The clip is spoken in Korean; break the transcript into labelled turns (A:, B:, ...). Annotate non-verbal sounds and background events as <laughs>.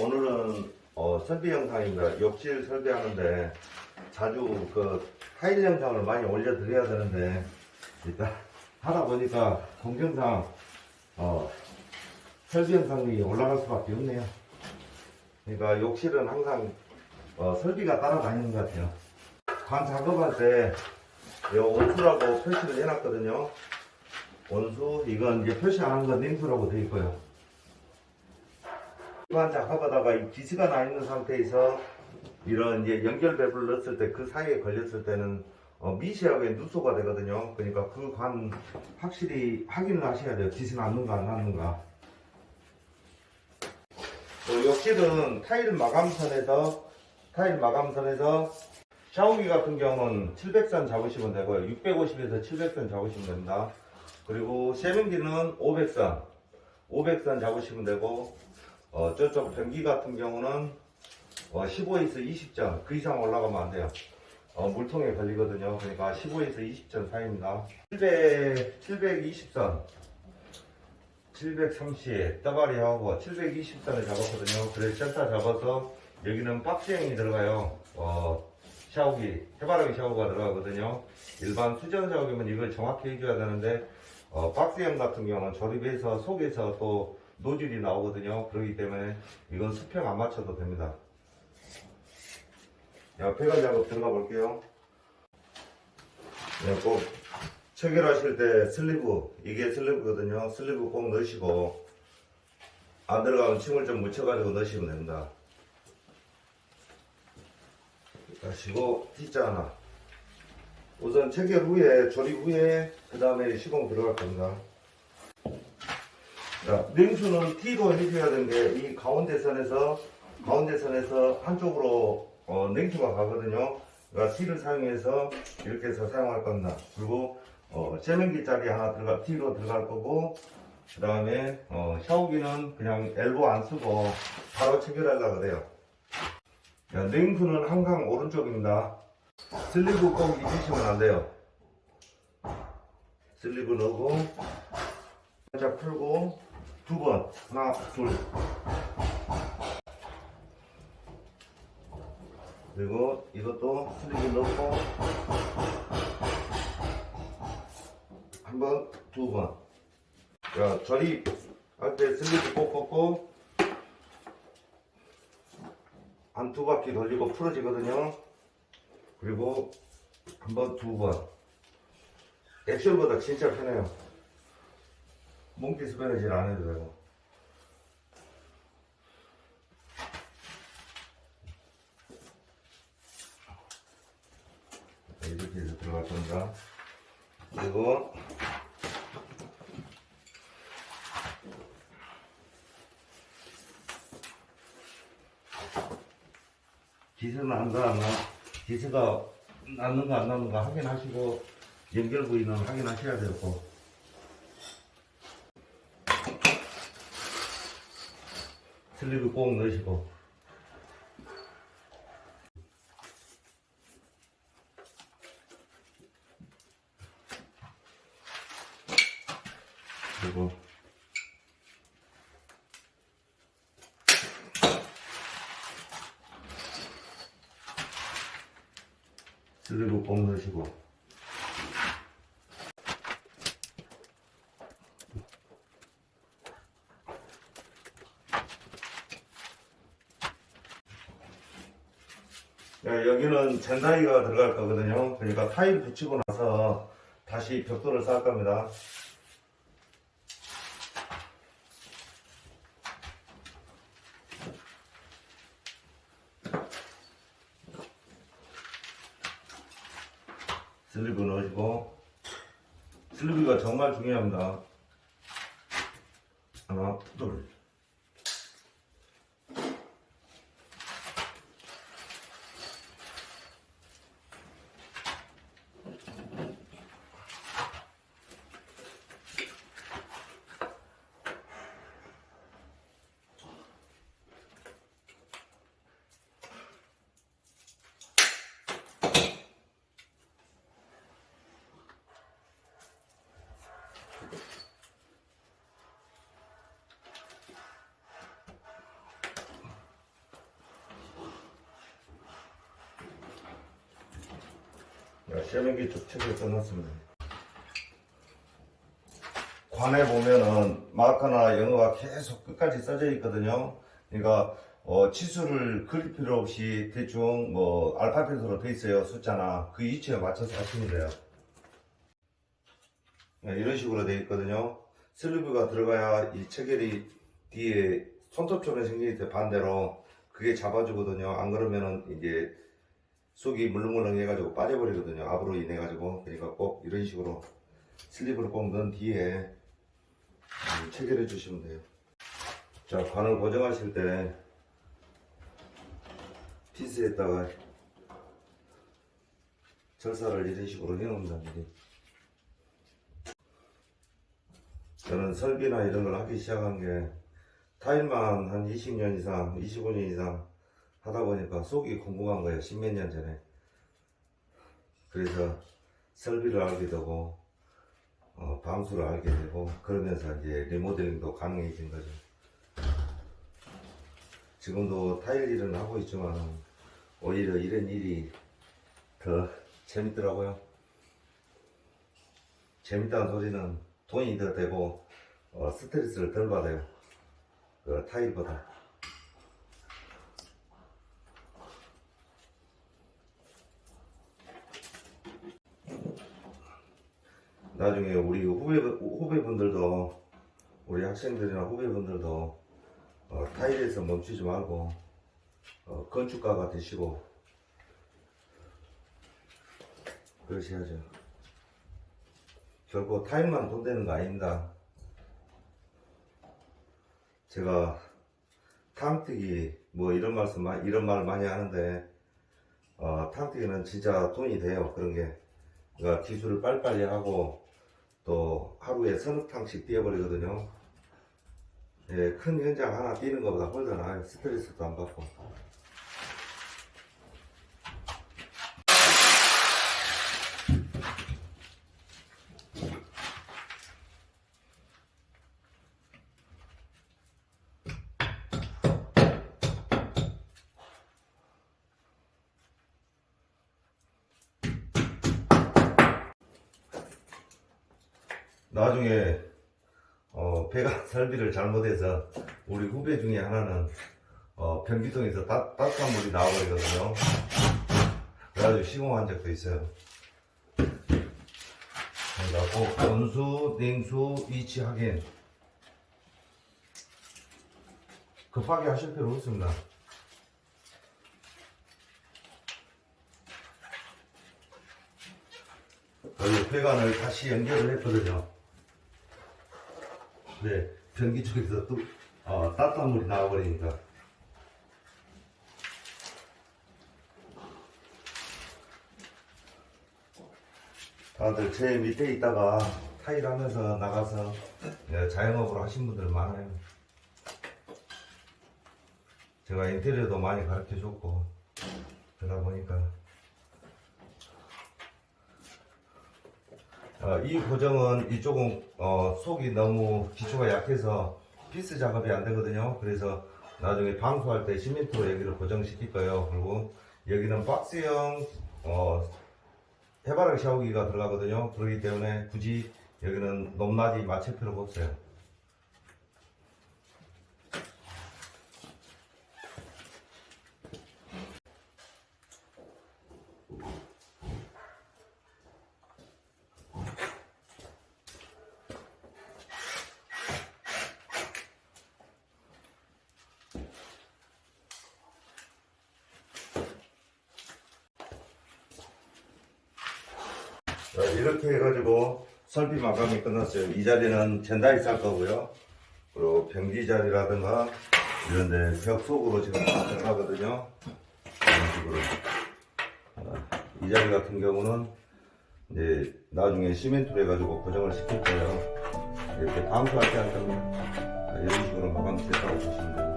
A: 오늘은 어, 설비 영상입니다. 욕실 설비하는데 자주 그 타일 영상을 많이 올려드려야 되는데 일단 하다 보니까 공정상 어, 설비 영상이 올라갈 수밖에 없네요. 그러니까 욕실은 항상 어, 설비가 따라다니는 것 같아요. 관 작업할 때이 온수라고 표시를 해놨거든요. 온수 이건 이제 표시 안 한 건 냉수라고 되어 있고요. 일반 작업하다가 이 기스가 나 있는 상태에서 이런 이제 연결 밸브를 넣었을 때 그 사이에 걸렸을 때는 어, 미세하게 누소가 되거든요. 그러니까 그 관 확실히 확인을 하셔야 돼요. 기스 났는가 안 났는가. 또 욕실은 타일 마감선에서 타일 마감선에서 샤워기 같은 경우는 700선 잡으시면 되고요. 650에서 700선 잡으시면 됩니다. 그리고 세면기는 500선, 500선 잡으시면 되고 어, 저쪽 변기 같은 경우는 어, 15에서 20점 그 이상 올라가면 안 돼요. 어, 물통에 걸리거든요. 그러니까 15에서 20점 사이입니다. 700, 720선, 730 떠바리하고 720선을 잡았거든요. 그래서 센터 잡아서 여기는 박스형이 들어가요. 어, 샤워기, 해바라기 샤워가 들어가거든요. 일반 수전 샤워기면 이걸 정확히 해줘야 되는데 어, 박스형 같은 경우는 조립해서 속에서 또 노즐이 나오거든요. 그렇기 때문에 이건 수평 안 맞춰도 됩니다. 야, 폐관 작업 들어가 볼게요. 네, 꼭 체결하실 때 슬리브, 이게 슬리브거든요. 슬리브 꼭 넣으시고, 안 들어가면 침을 좀 묻혀가지고 넣으시면 됩니다. 가시고, T자 하나. 우선 체결 후에, 조립 후에, 그 다음에 시공 들어갈 겁니다. 자, 냉수는 T로 해줘야 되는 게, 이 가운데 선에서, 가운데 선에서 한쪽으로, 어, 냉수가 가거든요. 그러니까 T를 사용해서 이렇게 해서 사용할 겁니다. 그리고, 어, 세면기 자리 하나 들어가, T로 들어갈 거고, 그 다음에, 어, 샤워기는 그냥 엘보 안 쓰고, 바로 체결하려고 그래요. 자, 냉수는 항상 오른쪽입니다. 슬리브 꼭 잊으시면 안 돼요. 슬리브 넣고, 살짝 풀고, 두 번, 하나, 둘. 그리고 이것도 슬리브 넣고, 한 번, 두 번. 자, 조립할 때 슬리브 꼭 꺾고, 한 두 바퀴 돌리고 풀어지거든요. 그리고 한 번, 두 번. 액션보다 진짜 편해요. 몽키 스베너질 안 해도 되고. 이렇게 해서 들어갈 겁니다. 그리고 기스 난가 안 나, 기스가 났는가 안 났는가 확인하시고 연결 부위는 확인하셔야 되고 슬립을 꼭 넣으시고. 그리고 슬립을 꼭 넣으시고 네, 여기는 젠다이가 들어갈 거거든요. 그러니까 타일 붙이고 나서 다시 벽돌을 쌓을 겁니다. 슬리브 넣으시고 슬리브가 정말 중요합니다. 하나, 둘. 자, 세면기 쭉 체결 끝났습니다. 관에 보면은 마커나 영어가 계속 끝까지 써져 있거든요. 그러니까 어, 치수를 그릴 필요 없이 대충 뭐 알파벳으로 돼 있어요 숫자나 그 위치에 맞춰서 하시면 돼요. 네, 이런 식으로 돼 있거든요. 슬리브가 들어가야 이 체결이 뒤에 손톱처럼 생기기 때 반대로 그게 잡아주거든요. 안 그러면은 이제 속이 물렁물렁 해가지고 빠져버리거든요. 압으로 인해 가지고 그러니까 꼭 이런 식으로 슬립을 꼭 넣은 뒤에 음, 체결해 주시면 돼요. 자 관을 고정하실 때 피스에다가 절사를 이런 식으로. 미리. 저는 설비나 이런 걸 하기 시작한 게 타일만 한 20년 이상, 25년 이상 하다 보니까 속이 궁금한 거예요. 십몇 년 전에. 그래서 설비를 알게 되고, 어, 방수를 알게 되고, 그러면서 이제 리모델링도 가능해진 거죠. 지금도 타일 일은 하고 있지만, 오히려 이런 일이 더 재밌더라고요. 재밌다는 소리는 돈이 더 되고, 어, 스트레스를 덜 받아요. 그 타일보다. 나중에 우리 후배, 후배분들도, 우리 학생들이나 후배분들도, 어, 타일에서 멈추지 말고, 어, 건축가가 되시고, 그러셔야죠. 결코 타일만 돈 되는 거 아닙니다. 제가 탕뜨기 뭐 이런 말씀 마- 이런 말 많이 하는데 어, 탕뜨기는 진짜 돈이 돼요 그런 게 그러니까 기술을 빨리빨리 하고 또 하루에 서너 탕씩 뛰어버리거든요 예, 큰 현장 하나 뛰는 것보다 훨씬 나아요 스트레스도 안 받고. 나중에 어, 배가 <laughs> 설비를 잘못해서 우리 후배 중에 하나는 어, 변기통에서 따, 따뜻한 물이 나와버리거든요. 그래가지고 시공한 적도 있어요. 꼭 온수, 냉수, 위치 확인 급하게 하실 필요 없습니다. 여기 배관을 다시 연결을 했거든요. 네, 변기 쪽에서 또 어, 따뜻한 물이 나와버리니까. 다들 제 밑에 있다가 타일 하면서 나가서 예, 자영업으로 하신 분들 많아요. 제가 인테리어도 많이 가르쳐 줬고, 그러다 보니까. 어, 이 고정은 이쪽은 어, 속이 너무 기초가 약해서 피스 작업이 안 되거든요. 그래서 나중에 방수할 때 시멘트로 여기를 고정시킬 거예요. 그리고 여기는 박스형 어, 해바라기 샤워기가 들어가거든요. 그렇기 때문에 굳이 여기는 높낮이 맞출 필요가 없어요. 자, 이렇게 해가지고 설비 마감이 끝났어요. 이 자리는 젠다이 쌀 거고요. 그리고 변기 자리라든가 이런데 벽 속으로 지금 다 들어가거든요. 이런 식으로. 아, 이 자리 같은 경우는 이제 나중에 시멘트로 해가지고 고정을 시킬 거예요. 이렇게 방수할 때할 때는 이런 식으로 마감 됐다고 보시면 됩니다.